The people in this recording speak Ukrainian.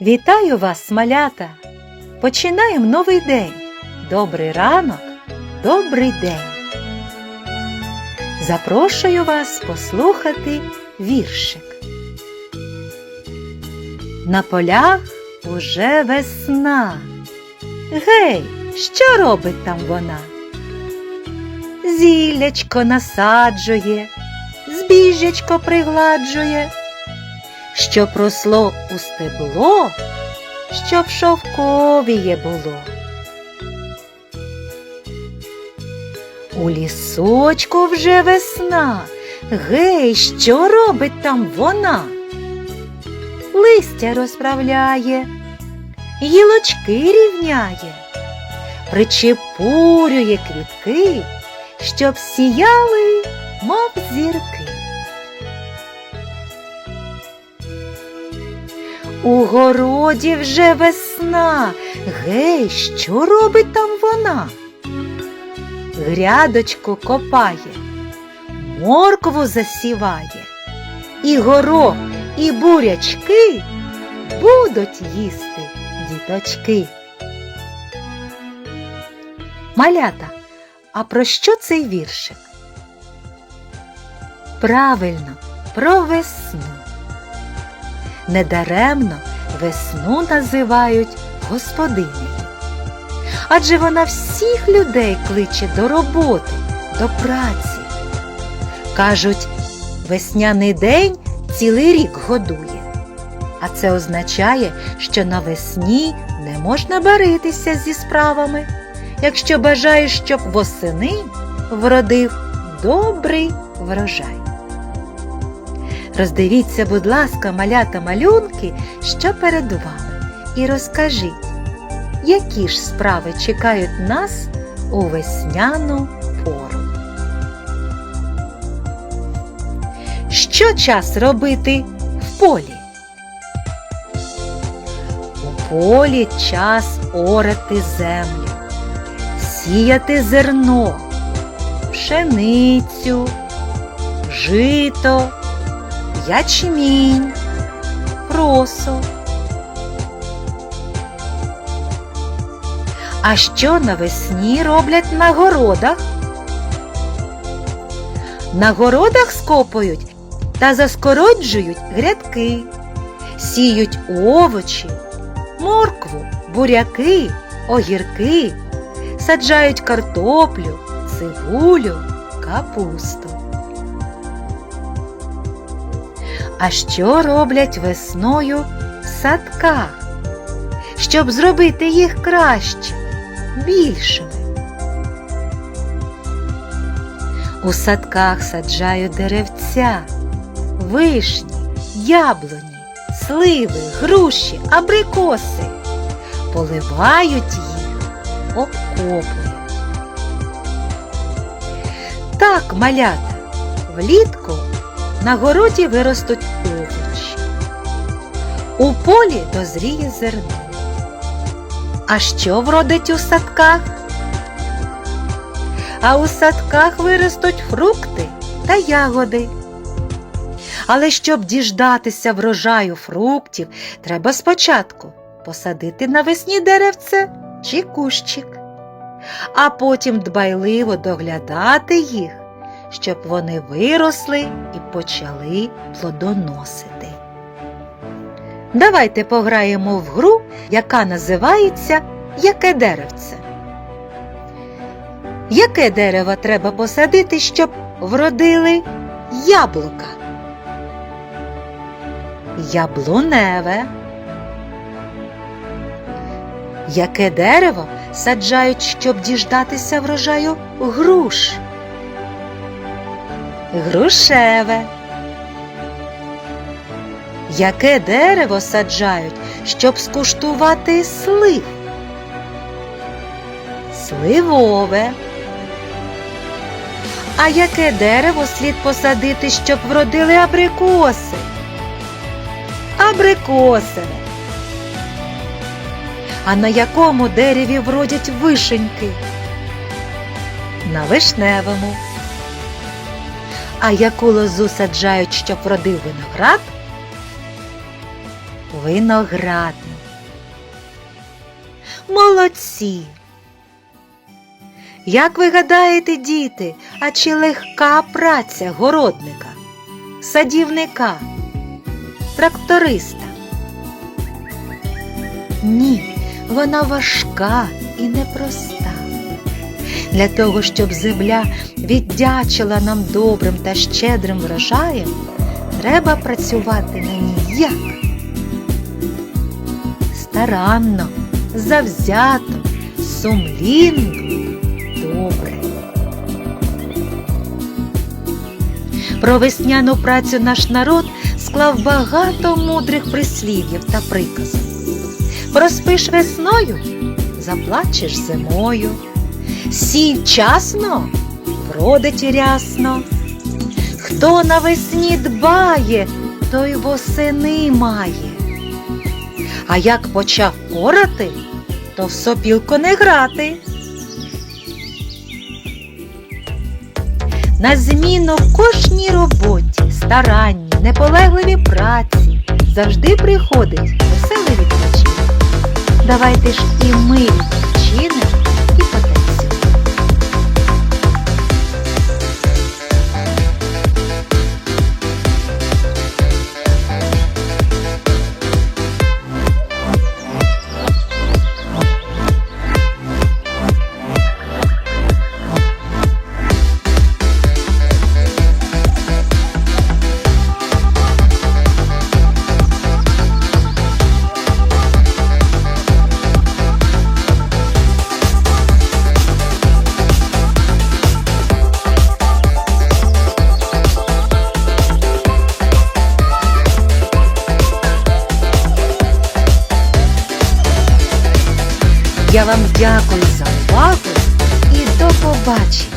Вітаю вас, малята! Починаємо новий день. Добрий ранок, добрий день. Запрошую вас послухати віршик. На полях уже весна. Гей, що робить там вона? Зіллячко насаджує, збіжечко пригладжує, щоб росло у стебло, щоб шовковіє було. У лісочку вже весна. Гей, що робить там вона? Листя розправляє, гілочки рівняє, причепурює квітки, щоб сіяли, мов зірки. У городі вже весна. Гей, що робить там вона? Грядочку копає, моркву засіває, і горох, і бурячки будуть їсти діточки. Малята, а про що цей віршик? Правильно, про весну. Недаремно весну називають господинею. Адже вона всіх людей кличе до роботи, до праці. Кажуть, весняний день цілий рік годує. А це означає, що навесні не можна баритися зі справами, якщо бажаєш, щоб восени вродив добрий врожай. Роздивіться, будь ласка, малята малюнки, що перед вами, і розкажіть, які ж справи чекають нас у весняну пору. Що час робити в полі? У полі час орати землю, сіяти зерно, пшеницю, жито, ячмінь, просо. А що навесні роблять на городах? На городах скопують та заскороджують грядки, сіють овочі, моркву, буряки, огірки, саджають картоплю, цибулю, капусту. А що роблять весною в садках, щоб зробити їх кращими, більшими? У садках саджають деревця, вишні, яблуні, сливи, груші, абрикоси, поливають їх, обкопують. Так, малята, влітку на городі виростуть овочі, у полі дозріє зерно. А що вродить у садках? А у садках виростуть фрукти та ягоди. Але щоб діждатися врожаю фруктів, треба спочатку посадити навесні деревце чи кущик, а потім дбайливо доглядати їх, щоб вони виросли і почали плодоносити. Давайте пограємо в гру, яка називається Яке деревце? Яке дерево треба посадити, щоб вродили яблука? Яблуневе. Яке дерево саджають, щоб діждатися врожаю груш? Грушеве. Яке дерево саджають, щоб скуштувати слив? Сливове. А яке дерево слід посадити, щоб вродили абрикоси? Абрикосове. А на якому дереві вродять вишеньки? На вишневому. А яку лозу саджають, щоб вродив виноград? виноградну. Молодці! Як ви гадаєте, діти, а чи легка праця городника, садівника, тракториста? Ні, вона важка і непроста. Для того, щоб земля віддячила нам добрим та щедрим врожаєм, треба працювати на ній як? Старанно, завзято, сумлінно, добре. Про весняну працю наш народ склав багато мудрих прислів'їв та приказів. Проспиш весною, заплачеш зимою. Сій вчасно, вродить рясно. Хто навесні дбає, той восени має. А як почав орати, то в сопілку не грати. На зміну кожній роботі, старанні, неполегливі праці завжди приходить веселий відпочинок. Давайте ж і ми Я вам дякую за увагу і до побачення!